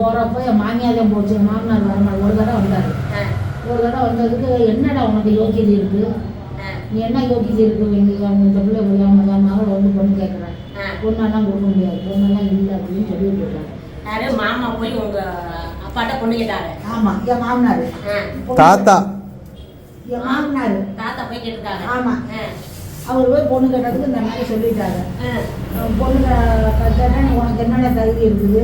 போகிறப்ப என் மாமியார் போச்சு. என் மாமனார் வரமாட்டார். ஒரு தடவை வந்தார். ஆ, ஒரு தடவை வந்ததுக்கு என்னடா உனக்கு யோகியதை இருக்கு? ஆ, நீ என்ன யோகியதை இருக்கு? எங்களுக்கு அவங்க இந்த பிள்ளை அவங்க மகள் வந்து பொண்ணு கேட்குறேன். பொண்ணெல்லாம் கொடுக்க முடியாது. பொண்ணெல்லாம் இல்லை அப்படின்னு சொல்லிட்டு இருக்காங்க யாரு? மாமா போய் உங்க அப்பாட்ட பொண்ணு கேட்டாரு. ஆமாம் என் மாமனார். தாத்தா. என் மாமனார். தாத்தா போய் கேட்டிருக்காங்க ஆமா. அவர் போய் பொண்ணு கேட்டதுக்கு இந்த மாதிரி சொல்லிட்டாங்க. ஆ, பொண்ணு கேட்டா நீ உனக்கு என்னென்ன தகுதி இருக்குது.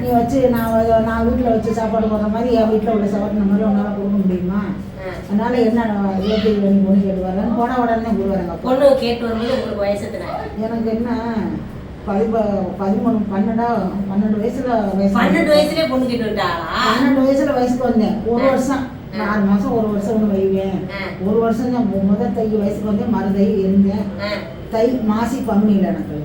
நீ வச்சு நான் நான் வீட்டில் வச்சு சாப்பாடு போடுற மாதிரி என் வீட்டில் உள்ள சாப்பாடு மாதிரி உன்னால் கொடுக்க முடியுமா. அதனால என்ன ஏற்றி பண்ணி பொண்ணு கேட்டு வரேன்னு போன உடனே கொடுக்குறாங்க அப்போ பொண்ணு கேட்டு வரும்போது உங்களுக்கு வயசு எனக்கு என்ன? பதிமூணு பன்னெண்டா பன்னெண்டு வயசுல வயசு பன்னெண்டு வயசுலயே பொண்ணு கேட்டு பன்னெண்டு வயசுல வயசுக்கு வந்தேன். ஒரு. வருஷம். ஆறு மாசம் ஒரு வருஷம் ஒன்று வைவேன். ஒரு வருஷம் தான் முதல் தை வயசுக்கு வந்தேன் மறு இருந்தேன். தை மாசி பங்குனியில் எனக்கு?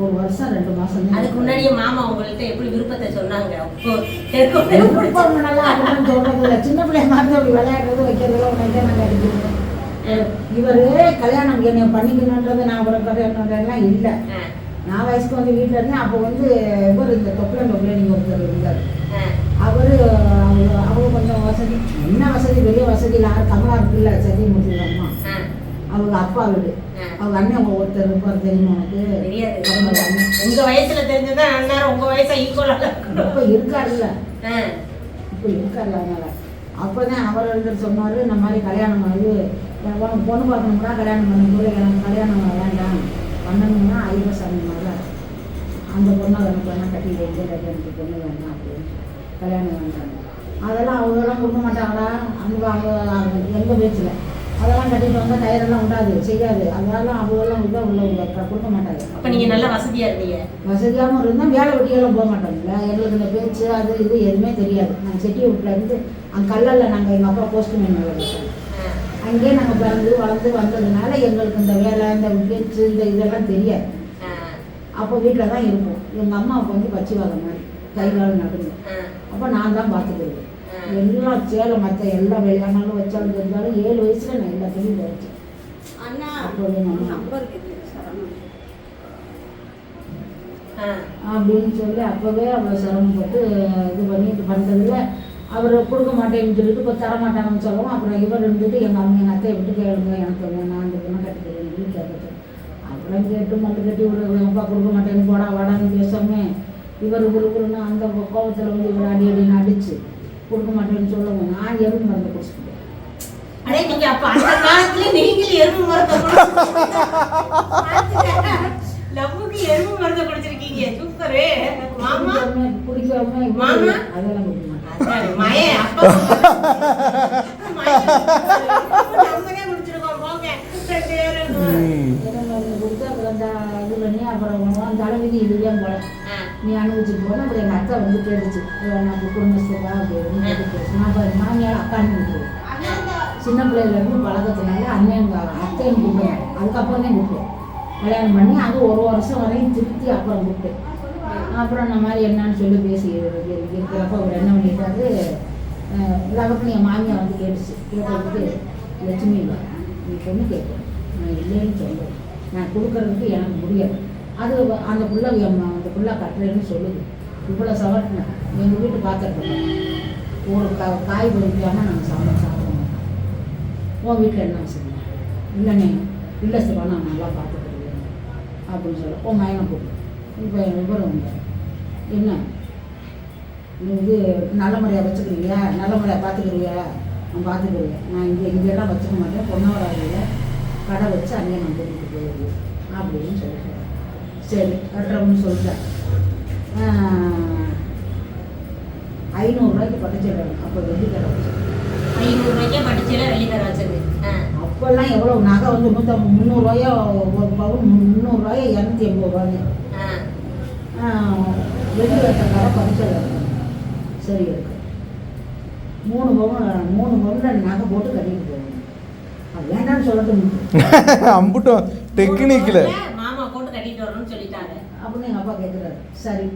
ஒரு வருஷம் ரெண்டு மாசம். அதுக்கு முன்னாடியே மாமா உங்கள்ட்ட எப்படி விருப்பத்தை சொன்னாங்க? அப்போ தெற்கு விருப்பம் நல்லா அப்படிலாம் சொல்றது சின்ன பிள்ளைய மாதிரி அப்படி விளையாடுறது வைக்கிறது உனக்கு நான் கிடைக்கிறது இவரு கல்யாணம் என்னை பண்ணிக்கணுன்றது நான் அவரை கல்யாணம்ன்றதுலாம் இல்லை. நான் வயசுக்கு வந்து வீட்டில் இருந்தேன். அப்போ வந்து இவர் இந்த தொப்பில தொப்பில நீங்கள் ஒருத்தர் இருந்தார். அவர் அவங்க கொஞ்சம் வசதி என்ன வசதி பெரிய வசதி இல்லை. கமலா இருக்குல்ல அம்மா. ஆ, அவங்க அப்பா வீடு. அவங்க அண்ணன் ஒருத்தர் இருப்பார் தெரியுமா உனக்கு? தெரியாது. அவங்க உங்க வயசுல தெரிஞ்சதா அண்ணாரும் உங்க வயசா ஈக்குவலா இப்போ இருக்காருல்ல. இப்போ இருக்காருல்ல அதனால. அப்போதான் அவர் இருந்து சொன்னார் இந்த மாதிரி கல்யாணம் ஆகி உனக்கு பொண்ணு பார்க்கணும்னா கல்யாணம் பண்ண எனக்கு கல்யாணம் வேண்டாம். பண்ணணும்னா ஐவசாமி மாதிரி அந்த பொண்ணை வேணாம் கட்டி வைங்க பொண்ணு வேண்டாம். கல்யாணம் வேண்டாம் அதெல்லாம் அவங்கெல்லாம் கொடுக்க மாட்டாங்களா? அந்த அவங்க எங்கள் பேச்சில்? அதெல்லாம் கட்டிட்டு வந்தால் டயரெல்லாம் உண்டாது செய்யாது. அதெல்லாம் இதாக உள்ளவங்க க- கொடுக்க மாட்டாங்க. அப்ப நீங்க நல்ல வசதியா இருந்தீங்க. வசதியாகவும் இருந்தால் வேலை வெட்டியெல்லாம் போக மாட்டோம்ல. எங்களுக்கு இந்த பேச்சு அது இது எதுவுமே தெரியாது. நாங்கள் செட்டி வீட்டில் இருந்து அங்கே கல்லல்ல நாங்கள் எங்கள் அப்பா போஸ்ட்மேன் வேலை பார்த்தோம் அங்கேயே நாங்கள் பிறந்து வளர்ந்து வந்ததுனால எங்களுக்கு இந்த வேலை இந்த பேச்சு இந்த இதெல்லாம் தெரியாது. அப்போ வீட்டில் தான் இருப்போம். எங்கள் அம்மாவுக்கு வந்து பச்சிவாதம் மாதிரி கை கால் ஆ, அப்போ நான் தான் பார்த்துக்கிறது ஆ. எல்லாம் சேலை மற்ற எல்லா வேலையானாலும் வச்சாலும் தெரிஞ்சாலும் ஏழு வயசில் நான் எல்லா சரவணன் ஆ, அப்படின்னு சொல்லி அப்போவே அவ்வளோ சிரமப்பட்டு இது பண்ணி இது பண்ணுறதுல அவர் கொடுக்க மாட்டேன்னு சொல்லிட்டு இப்போ தர மாட்டாங்கன்னு சொல்லவும் அப்புறம் இவர் இருந்துட்டு எங்கள் அம்மா எங்கள் அத்தையை விட்டு கேளுங்க எனக்கு வேணாம் அந்த பொண்ணை கட்டி தருவேன் சொல்லி கேட்குறது அப்புறம் கேட்டு மட்டும் கட்டி விடுறது அப்பா கொடுக்க மாட்டேன்னு போடா வாடான்னு பேசாம இவர் குருகுருன்னு அந்த கோபத்தில் வந்து இவர் அடி அடின்னு அடிச்சு கொடுக்க மாட்டேன்னு சொல்லவும் நான் எறும்பு மருந்து குடிச்சிட்டேன். அடே நீங்க அப்ப அந்த காலத்துல நீங்களும் எறும்பு மரத்தை லவ்வுக்கு எறும்பு மரத்தை குடிச்சிருக்கீங்க. சூப்பரு. மாமா? குடிக்காம மாமா? அதெல்லாம் குடிக்க மாட்டேன் மயன் அப்பா நம்மளே குடிச்சிருக்கோம். போங்க அப்புறம் தலைவிதி இதுதான் போல. நீ அனுபவிச்சுட்டு போனால் அப்புறம் எங்கள் அக்கா வந்து கேட்டுச்சு. நான் சேவா? அப்படின்னு நான் மாமியார் அக்கான்னு கூப்பிடுவேன் சின்ன பிள்ளையிலேருந்து பழக்கத்தினால அண்ணன் அத்தைன்னு கூப்பிடுவேன் அதுக்கப்புறம் தான் கூப்பிடுவேன் கல்யாணம் பண்ணி அது ஒரு வருஷம் வரையும் திருப்தி அப்புறம் கூப்பிட்டேன். அப்புறம் இந்த மாதிரி என்னன்னு சொல்லி பேசி இருக்கிறப்ப அவர் என்ன பண்ணிட்டாரு? லவக்கு என் மாமியார் வந்து கேட்டுச்சு. கேட்டதுக்கு லட்சுமி இல்லை. நீ பொண்ணு கேட்கும் நான் இல்லைன்னு சொல்லுவேன் நான் கொடுக்கறதுக்கு எனக்கு முடியாது அது அந்த புள்ள அந்த புள்ள கட்டுறேன்னு சொல்லுது. இவ்வளோ சவட்டினேன் எங்கள் வீட்டு பார்த்துருக்கோம் ஒரு கா காய் பொறிக்காமல் நாங்கள் சாப்பிட சாப்பிட மாட்டோம் உன் வீட்டில் என்ன வசதி? இல்லைண்ணே இல்லை சிவா நான் நல்லா பார்த்துக்கிறேன் அப்படின்னு சொல்ல. உன் மயனை போடு இப்போ விவரம் உண்டு. என்ன? நீ இது நல்ல முறையாக வச்சுக்கிறீங்களா நல்ல முறையாக பார்த்துக்கிறியா நான் பார்த்துக்கிறேன் நான் இங்கே இங்கெல்லாம் வச்சுக்க மாட்டேன். பொன்னவராதியில் கடை வச்சு அங்கேயே நான் கூட்டிகிட்டு போயிடுவேன். அப்படின்னு சொல்லிட்டு சரி கட்டுறோம்னு சொல்லிட்டேன். ஐநூறுரூவாய்க்கு பட்டுச்சிடணும் அப்போ வெள்ளி கடை வச்சேன் ஐநூறு ரூபாய்க்கே படிச்சல வெள்ளிக்கரை வச்சது அப்போல்லாம் எவ்வளோ நகை வந்து நூற்றம்பது முந்நூறுரூவாயோ ஒரு பவுன் முந்நூறுரூவாயோ இரநூத்தி எண்பது ரூபாய் வெள்ளி வச்சக்கார பறிச்சல் சரி இருக்கு. மூணு பவுன் மூணு பவுனில் நகை போட்டு கட்டிட்டு போகணும். அது வேண்டாம்னு சொல்லட்டும். அம்புட்டும் டெக்னிக்கில் மாமா போட்டு கட்டிட்டு வரணும்னு சொல்லிட்டாங்க அப்படின்னு எங்கள் அப்பா கேட்குறாரு சரி.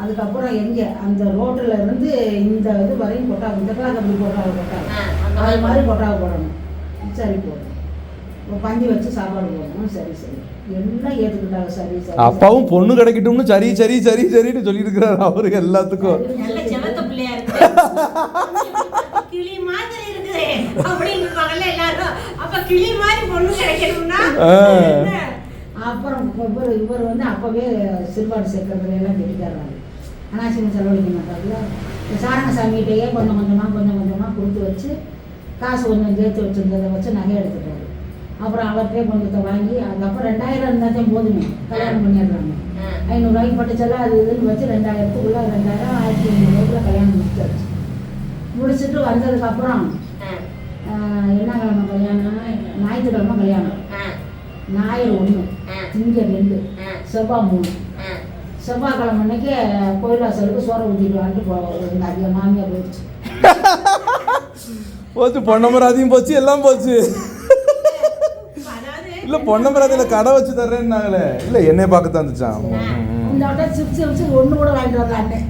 அதுக்கப்புறம் எங்கே? அந்த ரோட்டில் இருந்து இந்த இது வரையும் இந்த கிளாக் அப்படி கொட்டாவை அந்த அது மாதிரி கொட்டாவை போடணும். சரி போடணும் பந்தி வச்சு சாப்பாடு போடணும். சரி சரி. எல்லாம் ஏற்றுக்கிட்டாங்க சரி சரி அப்பாவும் பொண்ணு கிடைக்கட்டும்னு சரி சரி சரி சரின்னு சொல்லியிருக்கிறாரு அவருக்கு எல்லாத்துக்கும். நல்ல செவத்த பிள்ளையா இருக்கு. கிளி மாதிரி இருக்குது. அப்படின்னு இருப்பாங்கல்ல எல்லாரும். அப்ப கிளி மாதிரி பொண்ணு கிடைக்கணும்னா. அப்புறம் இவர் இவர் வந்து அப்போவே சிறுபாடு சேர்க்கறதுல எல்லாம் கெட்டிக்காராங்க அனாசிங்க செலவழிக்க மாட்டாங்களா இந்த சாரங்க சாமிகிட்டயே கொஞ்சம் கொஞ்சமாக கொஞ்சம் கொஞ்சமாக கொடுத்து வச்சு காசு கொஞ்சம் சேர்த்து வச்சுருந்ததை வச்சு நகை எடுத்துட்டாரு. அப்புறம் அவர்கிட்டே கொஞ்சத்தை வாங்கி அதுக்கப்புறம் ரெண்டாயிரம் இருந்தாத்தையும் போதுமே. கல்யாணம் பண்ணிடுறாங்க. ஐநூறுரூவாய்க்கு பட்டுச்செல்லாம் அது இதுன்னு வச்சு ரெண்டாயிரத்துக்குள்ள ரெண்டாயிரம் ஆயிரத்தி ஐநூறுரூவாய்க்குள்ள கல்யாணம் முடிச்சாச்சு. முடிச்சுட்டு வந்ததுக்கப்புறம் என்ன கிழமை கல்யாணம் ஞாயிற்றுக்கிழமை கல்யாணம். ஞாயிறு ஒன்று திங்க ரெண்டு. செவ்வாய் மூணு. செவ்வாய்க்கிழமை அன்னைக்கு கோயிலாசலுக்கு சோறை ஊற்றிட்டு வந்துட்டு போவோம் எங்கள் அதிக மாமியார் போயிடுச்சு. போச்சு பொன்னமராதியும் போச்சு எல்லாம் போச்சு. இல்ல பொன்னமராதியில கடை வச்சு தர்றேன்னாங்களே. இல்ல என்னைய பார்க்க தான் வந்துச்சான் ம், ம். இந்த வட்டம் சிப்ஸ் சிப்ஸ் ஒன்று கூட வாங்கிட்டு வரலான்னு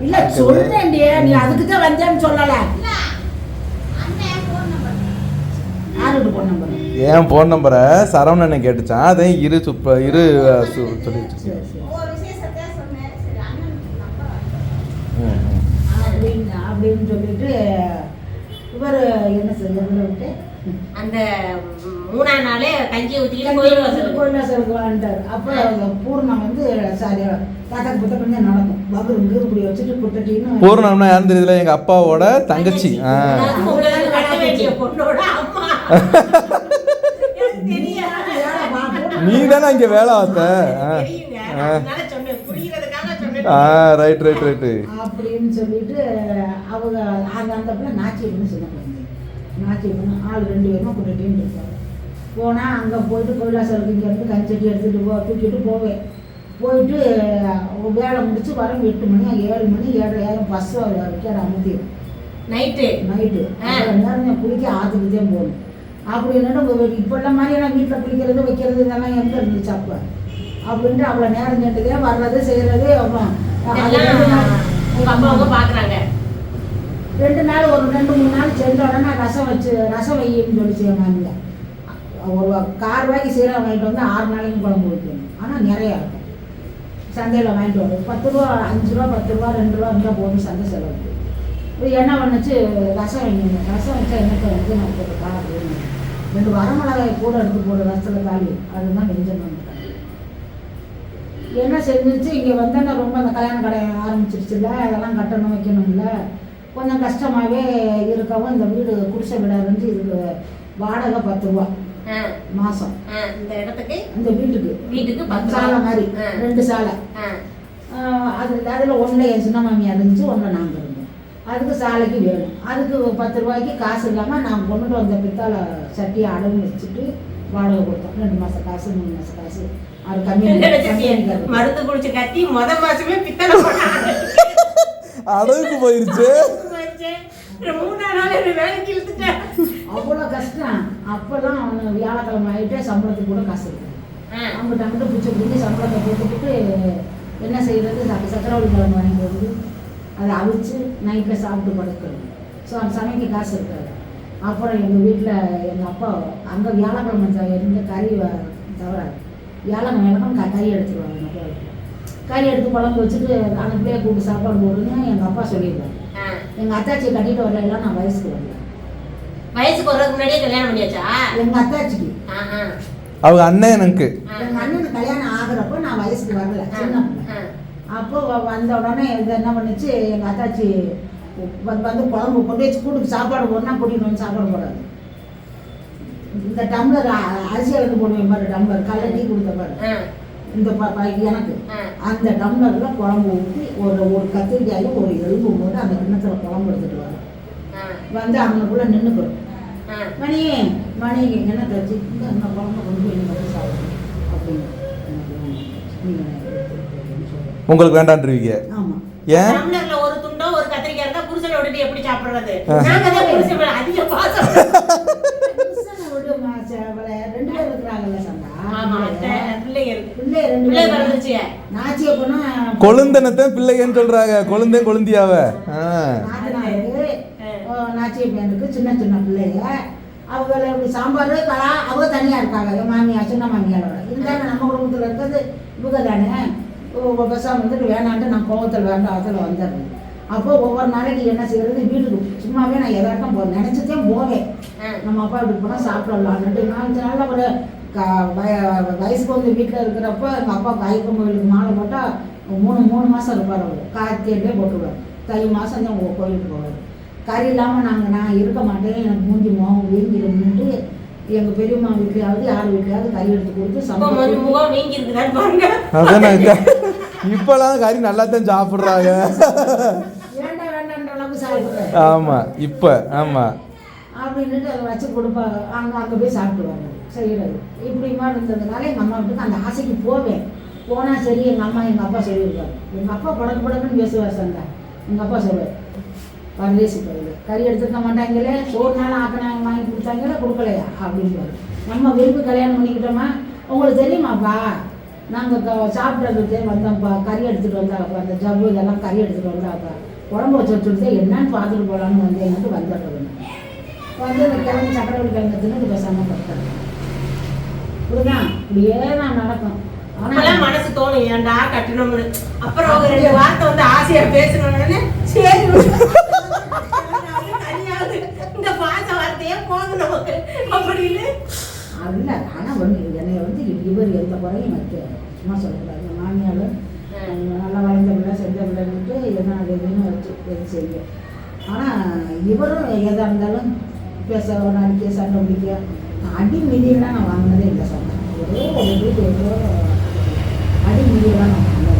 இல்லை சொல்றேன்டி. நீ அதுக்கு தான் வந்தேன்னு சொல்லலை. யாருக்கு போன் ஏன் ஃபோன் நம்பரை சரவணன் கேட்டுச்சான். அதையும் இரு சுப்ப இரு அஹ், சு- சொல்லி வச்சிருக்கேன் சரி சரி. ஒரு விசேஷத்தை சொன்னேன். சரி அண்ணன் நம்பர் ம், ம். அப்படின்னு சொல்லிட்டு இவர் என்ன அந்த மூணாம் நாளே கஞ்சி ஊத்திக்கிட்டு கோயில் வாசல் அப்போ பூர்ணம் வந்து சாரி தாத்தாக்கு புத்த கொஞ்சம் நடக்கும். பகுரு வச்சுட்டு பூர்ணம்னா யாரும் தெரியல எங்க அப்பாவோட தங்கச்சி. ஆ. பொண்ணோட அம்மா. நீ தானே இங்க வேலை பார்த்த? ஆ. ரைட் ரைட் ரைட்டு அப்படின்னு சொல்லிட்டு அவங்க அந்த அந்த பிள்ளை நாச்சி பொண்ணு சின்ன குழந்தை நாச்சி பொண்ணு ஆள் ரெண்டு பேருமா குட்டட்டின்னு இருப்பாங்க. போனால் அங்கே போயிட்டு கோயிலாசலுக்கு இங்கேருந்து கஞ்சட்டி எடுத்துகிட்டு போ தூக்கிட்டு போவேன் போயிட்டு வேலை முடிச்சு வர எட்டு மணி ஏழு மணி ஏழரை ஏழு பஸ் வைக்கிற அமுத்திடும் நைட்டு நைட்டு ஆ. நேரம் குளிக்க ஆற்றுக்கு தான் போகணும். அப்படி என்னட்டு இப்போல்லாம் மாதிரி நான் வீட்டில் குளிக்கிறது வைக்கிறது இதெல்லாம் எங்கே இருந்துச்சு அப்போ அப்படின்ட்டு அவ்வளோ நேரம் கேட்டதே வர்றது செய்கிறது அது ரெண்டு நாள் ஒரு ரெண்டு மூணு நாள் சென்ற உடனே ரசம் வச்சு ரசம் வையின்னு என் மாமியா ஒரு கார் ரூபாய்க்கு சீரகம் வாங்கிட்டு வந்து ஆறு நாளைக்கு குழம்பு வைக்கணும். ஆனால் நிறையா இருக்கும். சந்தையில் வாங்கிட்டு வரும். பத்து ரூபா அஞ்சு ரூபா பத்து ரூபா ரெண்டு ரூபா இருந்தால் போதும் சந்தை செலவுக்கு. என்ன பண்ணுச்சு? ரசம் வைக்கணும் ரசம் வச்சா எனக்கு வந்து நான் போட்டு காரம் வேணும் ரெண்டு வரமிளகாய் கூட எடுத்து போடு ரசத்தில் காலி அதுதான் பண்ணிட்டாங்க என்ன செஞ்சிச்சு இங்கே வந்தோன்னா ரொம்ப அந்த கல்யாண கடை ஆரம்பிச்சிருச்சுல அதெல்லாம் கட்டணும் வைக்கணும்ல. கொஞ்சம் கஷ்டமாகவே இருக்கவும் இந்த வீடு குடிசை வீடாக இருந்து இதுக்கு வாடகை பத்து ரூபா மாதம் இந்த இடத்துக்கு? இந்த வீட்டுக்கு. வீட்டுக்கு பத்து. சாலை மாதிரி. ரெண்டு சாலை. ஆ, ஆஹ் அது அதில் ஒன்றில் என் சின்ன மாமியார் இருந்துச்சு ஒன்றில் நாங்கள் அதுக்கு சாலைக்கு வேணும். அதுக்கு பத்து ரூபாய்க்கு காசு இல்லாமல் நான் கொண்டுட்டு வந்த பித்தாளை சட்டியை அடகு வச்சுட்டு வாடகை கொடுத்தோம். ரெண்டு மாதம் காசு மூணு மாதம் காசு. அது? கம்மியாக மருந்து குடிச்சு கத்தி முத மாசமே பித்தளை. அடகுக்கு போயிருச்சு. அவ்வளோ கஷ்டம். அப்போல்லாம் அவன் வியாழக்கிழமை ஆகிட்டே சம்பளத்துக்கு கூட காசு இருக்காது ஆ, அங்கிட்ட அங்கிட்ட பிடிச்சி பிடிச்சி சம்பளத்தை போட்டுக்கிட்டு என்ன செய்யறது? சக்க சக்கரவள்ளி கிழங்கு வாங்கிட்டு வந்து அதை அவிச்சு நைட்டில் சாப்பிட்டு படுக்கிறது ஸோ அந்த சமைக்க காசு இருக்காது. அப்புறம் எங்கள் வீட்டில் எங்கள் அப்பா அங்கே வியாழக்கிழமை த- இருந்த கறி வ- தவிர வியாழக்கிழமை கறி எடுத்துருவாங்க எங்கள் அப்பா கறி எடுத்து குழம்பு வச்சுட்டு அந்த பிள்ளைய கூப்பிட்டு சாப்பாடு போடுன்னு எங்கள் அப்பா சொல்லிடுவாங்க. எங்கள் அத்தாச்சியை கட்டிட்டு வரல நான் வயசுக்கு வரல. வயசுக்கு வர்றதுக்கு முன்னாடியே கல்யாணம் பண்ணியாச்சா? எங்கள் அத்தாச்சிக்கு. அவங்க அண்ணன் எனக்கு. எங்கள் அண்ணனுக்கு கல்யாணம் ஆகுறப்போ நான் வயசுக்கு வரல. சின்ன. அப்போ வந்த உடனே இது என்ன பண்ணுச்சு எங்கள் அத்தாச்சி வந்து குழம்பு கொண்டு வச்சு கூட்டுக்கு சாப்பாடு போடனா கூட்டிகிட்டு வந்து சாப்பாடு போடாது இந்த டம்ளர் அரிசி எடுத்து போடுவேன் பாரு டம்ளர் கல்ல டீ கொடுத்த பாரு. இந்த எனக்கு. அந்த டம்ளரில் குழம்பு ஊற்றி ஒரு ஒரு கத்திரிக்காயும் ஒரு எலும்பு போட்டு அந்த கிண்ணத்தில் குழம்பு எடுத்துட்டு வரும். வந்து அவனுக்குள்ளே நின்றுக்கணும் ஆ. மணி மணி என்ன தச்சு இந்த குழம்பு கொண்டு போய் வச்சு சாப்பிடணும் அப்படின்னு உங்களுக்கு வேண்டான்றீங்க ஏன்? ஒரு துண்டோ ஒரு கத்திரிக்காய் இருந்தா புருஷனை விட்டுட்டு எப்படி சாப்பிடுறது. நாங்க தான் புருஷன் அதிக பாசம். ரெண்டு பேர் இருக்கிறாங்கல்ல சந்தா. ஆமா அத்தை, பிள்ளைங்க இருக்கு பிள்ளை ரெண்டு பிள்ளை பிறந்துச்சு நாச்சிய பொண்ணா கொழுந்தனத்தை பிள்ளைங்கன்னு சொல்றாங்க. கொழுந்தேன் கொழுந்தியாவ? நாச்சிய பையனுக்கு சின்ன சின்ன பிள்ளைங்க. அவங்க இப்படி சாம்பார் கலா அவங்க தனியாக இருக்காங்க என் மாமியா சின்ன மாமியாரோட இருந்தாலும் நம்ம குடும்பத்தில் இருக்கிறது? இவங்க தானே? பெருசாக வந்துட்டு வேணான்ட்டு நான் கோபத்தில் வேண்டாம் அதில் வந்துடுறேன் அப்போ ஒவ்வொரு நாளைக்கு என்ன செய்யறது வீட்டுக்கு சும்மாவே நான் எதாட்டம் போ நினச்சதே போவேன் நம்ம அப்பா இப்படி போனால் சாப்பிடலான்ட்டு நாலஞ்சு நாளில் ஒரு க வய- வயசுக்கு வந்து வீட்டில் இருக்கிறப்ப எங்கள் அப்பா காய்க்கும் கோயிலுக்கு மாலை போட்டால் மூணு மூணு மாதம் இருப்பார் அவர் கார்த்தியே போட்டுருவார் தை மாதம் தான் உங்கள் கோயிலுக்கு போவார் கறி இல்லாமல் நாங்கள் நான் இருக்க மாட்டேன் எனக்கு மூஞ்சி மோகம் வீங்கிடும்னுட்டு எங்கள் பெரியம்மா வீட்லையாவது யார் வீட்லையாவது கறி எடுத்து கொடுத்து சமைச்சு அதான் இந்த இப்பெல்லாம் கறி நல்லா தான் சாப்பிட்றாங்க ஆமா இப்ப ஆமா. அப்படின்ட்டு அதை வச்சு கொடுப்பாங்க. அங்கே அங்கே போய் சாப்பிடுவாங்க. செய்கிறது இப்படிமா இருந்ததுனால எங்கள் அம்மா வீட்டுக்கு அந்த ஆசைக்கு போவேன். போனால் சரி எங்கள் அம்மா எங்கள் அப்பா சொல்லியிருக்காரு எங்கள் அப்பா படக்கு படக்குன்னு பேசுவார் சண்டை எங்கள் அப்பா சொல்லுவார் பரதேசி கறி எடுத்துக்க மாட்டாங்களே ஒரு நாள் ஆக்கினாங்க வாங்கி கொடுத்தாங்களே கொடுக்கலையா? அப்படின்பாரு நம்ம விரும்பி கல்யாணம் பண்ணிக்கிட்டோமா? உங்களுக்கு தெரியுமாப்பா நாங்கள் சாப்பிட்றதுக்கு வந்தோம்ப்பா கறி எடுத்துகிட்டு வந்தாப்பா அந்த ஜவ்வு இதெல்லாம் கறி எடுத்துகிட்டு வந்தாப்பா குழம்பு வச்சு வச்சுட்டு என்னன்னு பார்த்துட்டு போகலான்னு வந்தேன்ட்டு வந்துடுறது வந்து இந்த கிழங்கு சக்கரவள்ளி கிழங்கு தின்னு பேசாமல் படுத்தாங்க இப்படிதான் இப்படியே தான் நடக்கும் அப்பெல்லாம் மனசு தோணும் ஏன்டா கட்டணும்னு? அப்புறம் அவங்க ரெண்டு வார்த்தை வந்து ஆசையா பேசணும்னு. சரி தனியாவது இந்த பாச வார்த்தையே போதும் நமக்கு அப்படின்னு அல்ல ஆனால் வந்து என்னை வந்து இவர் எந்த குறையும் வைக்க சும்மா சொல்லக்கூடாது என் மாமியார் நல்லா வளர்ந்த பிள்ளை செஞ்ச பிள்ளைன்ட்டு என்ன அது இதுன்னு வச்சு எது செய்யும் ஆனால் இவரும் எதாக இருந்தாலும் பேச ஒரு நாளைக்கு சண்டை பிடிக்க அடி மிதியெல்லாம் நான் வாங்கினதே இல்லை சண்டை ஒரே ஒரு வீட்டு ஏதோ அடி மிதியெல்லாம் நான் இல்லை.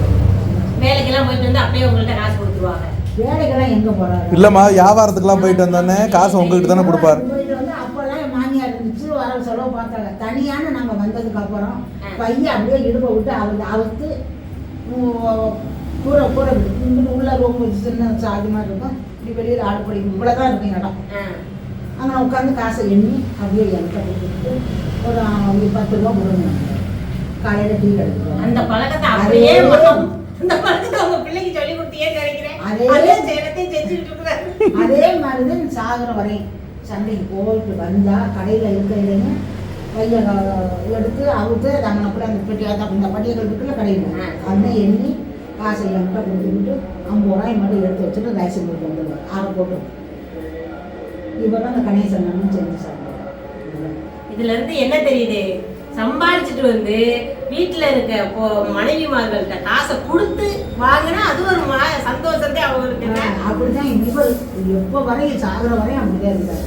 வேலைக்கெல்லாம் போயிட்டு வந்து அப்படியே உங்கள்ட்ட காசு கொடுத்துருவாங்க. வேலைக்கெல்லாம் எங்கே போகிறாரு இல்லம்மா வியாபாரத்துக்குலாம் போயிட்டு வந்தோடனே காசு உங்ககிட்ட தானே கொடுப்பாரு போயிட்டு வந்து அப்போல்லாம் என் மாமியார் வர செலவு பார்த்தாங்க. தனியான நாங்கள் வந்ததுக்கு அப்புறம். பையன் அப்படியே இடுப்பை விட்டு அவள் அவுத்து கூரை கூரை இங்கிட்டு உள்ள ரூம் சின்ன சாதி மாதிரி இருக்கும். இப்படி வெளியில் ஆடு படி இவ்வளோ தான் இருக்கும் இடம். அங்கே உட்காந்து காசை எண்ணி அப்படியே என்கிட்ட கொடுத்துட்டு ஒரு ஒரு பத்து ரூபா கொடுங்க. காலையில் டீ எடுத்துருவோம் அந்த பழக்கத்தை அப்படியே அந்த பழக்கத்தை உங்க பிள்ளைக்கு சொல்லி கொடுத்தியே நினைக்கிறேன் அதே- அதே மாதிரி தான் சாகிற வரையும். சண்டைக்கு போயிட்டு வந்தா கடையில் இருக்கையிலேன்னு பைய எடுத்து அவுத்து தங்கனப்பட அந்த பெட்டி அந்த இந்த படியங்கள் இருக்குல்ல கடையில். அதை எண்ணி காசை என்கிட்ட கொடுத்துக்கிட்டு ஐம்பது ரூபாய் மட்டும் எடுத்து வச்சுட்டு ரேஷன் போட்டு வந்துடுவார் ஆறு போட்டு. இவரும் அந்த கணேசன் சேர்ந்து சாப்பிடுவார் இதுல இருந்து என்ன தெரியுது? சம்பாதிச்சுட்டு வந்து வீட்டுல இருக்க இப்போ மனைவிமார்கள்ட்ட காசை கொடுத்து வாங்கினா அது ஒரு சந்தோஷத்தை அவங்களுக்கு? அப்படிதான் இவர் எப்போ வரையும் சாகுற வரையும் அப்படிதான் இருந்தார்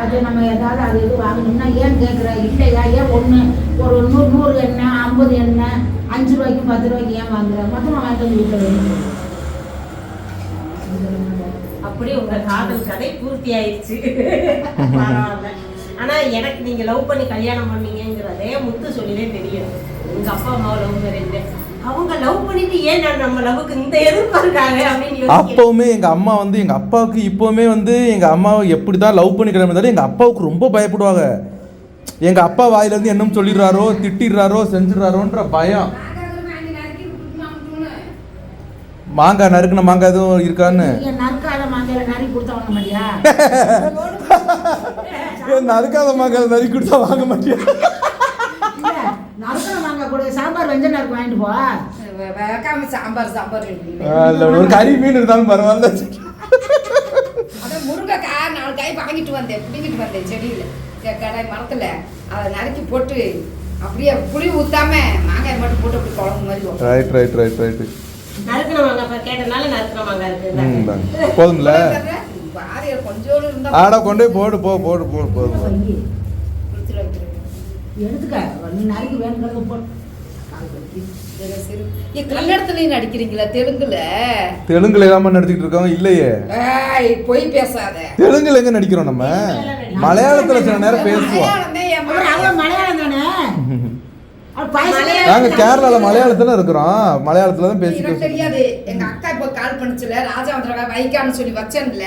அது நம்ம ஏதாவது அது இது வாங்கணும்னா ஏன் கேட்குற இல்லையா ஏன் ஒன்று ஒரு நூறு நூறு எண்ணெய் ஐம்பது எண்ணெய் அஞ்சு ரூபாய்க்கு பத்து ரூபாய்க்கு ஏன் வாங்குற? மொத்தமாக வாங்கிட்டு வந்து வீட்டில் அப்படி உங்க காதல் கதை பூர்த்தி ஆயிடுச்சு. பரவாயில்ல ஆனா எனக்கு நீங்க லவ் பண்ணி கல்யாணம் பண்ணீங்கிறதே முத்து சொல்லிலே தெரியும். உங்க அப்பா அம்மாவை லவ் பண்ணிட்டு. அவங்க லவ் பண்ணிட்டு ஏன் நம்ம லவ்வுக்கு இந்த எதிர்பார்க்காங்க அப்படின்னு. அப்பவுமே எங்க அம்மா வந்து எங்க அப்பாவுக்கு இப்பவுமே வந்து எங்க அம்மாவை எப்படி தான் லவ் பண்ணிக்கிறமே தவிர எங்க அப்பாவுக்கு ரொம்ப பயப்படுவாங்க. எங்க அப்பா வாயில இருந்து என்னன்னு சொல்லிடுறாரோ திட்டிடுறாரோ செஞ்சிடுறாரோன்ற பயம். மாங்காய் நறுக்குன மாங்காய் எதுவும் இருக்கான்னு? நீங்கள் நறுக்காத மாங்காயில நறுக்கி கொடுத்தா வாங்க மாட்டியா நறுக்காத மாங்காய் நறுக்கி கொடுத்தா வாங்க மாட்டியா? ஒரு கறி மீன் இருந்தாலும் பரவாயில்ல. முருங்கைக்காய் நாலு காய் வாங்கிட்டு வந்தேன். பிடிங்கிட்டு வந்தேன் செடியில். கடை மரத்தில். அதை நறுக்கி போட்டு அப்படியே புளி ஊத்தாம மாங்காய் மட்டும் போட்டு அப்படி குழம்பு மாதிரி. ரைட் ரைட் ரைட் ரைட் மாங்காய் கேட்டனால மாங்காய் இருக்கு. தாங்க. போதும்ல? ஆடா கொண்டே போடு போ போடு போடு ஏ கன்னடத்துலையும் நடிக்கிறீங்களா தெலுங்குல? தெலுங்குல ஏதாம நடிச்சிட்டு இருக்கோம் இல்லையே. ஏய் பொய் பேசாத. தெலுங்குல எங்க நடிக்கிறோம் நம்ம? மலையாளத்துல சில நேரம் பேசுவோம். மலையாளமே என் அப்புறம் அவ மகன். மலையாளம் தானே அவ பாயசம் மலையாளம். நாங்க கேரளால மலையாளத்துல இருக்கிறோம். மலையாளத்துல தான் எனக்கு பேசிட்டு தெரியாது. எங்க அக்கா இப்போ கால் பண்ணுச்சுல ராஜாந்திரா வைக்கான்னு சொல்லி வச்சேன்ல.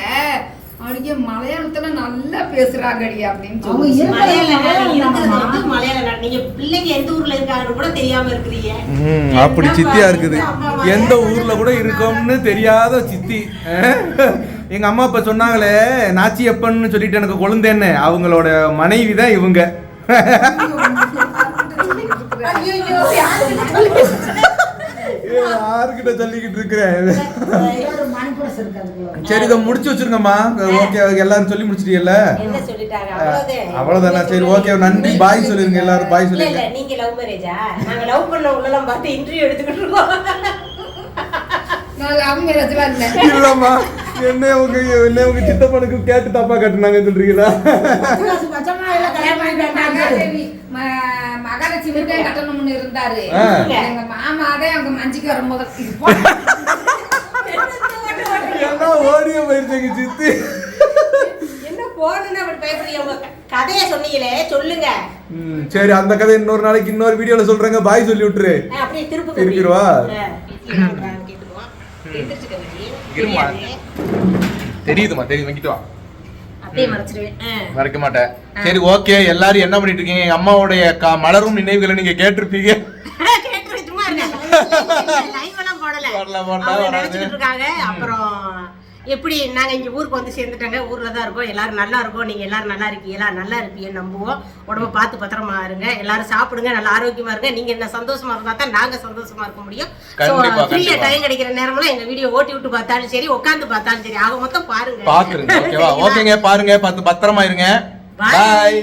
அடிக்க மலையாளத்துல நல்லா பேசுறாங்கடி அப்படின்னு அவங்க சொல்லி மலையாளம் நீங்க பிள்ளைங்க எந்த ஊர்ல இருக்காங்கன்னு கூட தெரியாம இருக்கிறீங்க. அப்படி சித்தியா இருக்குது. எந்த ஊர்ல கூட இருக்கோம்னு தெரியாத சித்தி? எங்க அம்மா இப்ப சொன்னாங்களே நாச்சி எப்பன்னு சொல்லிட்டு எனக்கு கொழுந்தேன்னு. அவங்களோட மனைவி தான் இவங்க யாருக்கிட்ட சொல்லிக்கிட்டு இருக்கிறேன் சரி இதை முடிச்சு வச்சிருங்கம்மா. ஓகே எல்லாரும் சொல்லி முடிச்சிட்டீங்கல்ல? என்ன சொல்லிட்டாங்க? அவ்வளவுதான்? சரி ஓகே நன்றி. பாய் சொல்லிருங்க எல்லாரும். பாய் இல்ல இல்ல சொல்லிருங்க நீங்க லவ் மேரேஜா நாங்க லவ் பண்ணவங்க எல்லாம் பார்த்து இன்டர்வியூ எடுத்துக்கிட்டு இருக்கோம். நான் அவங்க இடத்துல இல்லை. இல்லம்மா. என்ன உங்க என்ன உங்க சித்தப்பனுக்கு கேட்டு தப்பா கட்டுனாங்க சொல்றீங்களா? தான் கட்டணும்னு இருந்தாரு. எங்க மாமா தான் அவங்க மஞ்சிக்கு வரும்போது ஓடிய போயிருச்சு எங்க சித்தி. என்ன போகணும்னு அப்படி கதையை சொன்னீங்களே சொல்லுங்க. சரி அந்த கதை இன்னொரு நாளைக்கு இன்னொரு வீடியோல சொல்றேங்க. பாய் சொல்லி விட்டுரு. அப்படியே திருப்பு திருப்பிடுவா? தெரியுதுமா தெரியுது. வாங்கிட்டு வா. அப்படியே. மறக்க மாட்டேன் சரி ஓகே எல்லாரும் என்ன பண்ணிட்டு இருக்கீங்க எங்க அம்மாவுடைய க- மலரும் நினைவுகளை நீங்க கேட்டிருப்பீங்க கேட்டுரு, சும்மா இருங்க. Live எல்லாம் போடல. போடல, போடல, அவங்க வராது. நினைச்சுக்கிட்டு இருக்காங்க. அப்புறம் எப்படி நாங்க இங்க ஊருக்கு வந்து சேர்ந்துட்டாங்க? ஊர்ல தான் இருக்கோம். எல்லாரும் நல்லா இருக்கோம். நீங்க எல்லாரும் நல்லா இருக்கீங்களா நல்லா இருப்பீங்கன்னு நம்புவோம். உடம்ப பார்த்து பத்திரமா இருங்க. எல்லாரும் சாப்பிடுங்க. நல்லா ஆரோக்கியமா இருங்க. நீங்க என்ன சந்தோஷமா இருந்தா தான் நாங்க சந்தோஷமா இருக்க முடியும். கண்டிப்பா, ஃப்ரீயா கண்டிப்பா. டைம் கிடைக்கிற நேரம்லாம் எங்க வீடியோ ஓட்டி விட்டு பார்த்தாலும் சரி உட்காந்து பார்த்தாலும் சரி ஆக மொத்தம் பாருங்க. பாத்துருங்க ஓகேவா? ஓகேங்க பாருங்க பார்த்து பத்திரமா இருங்க. பாய்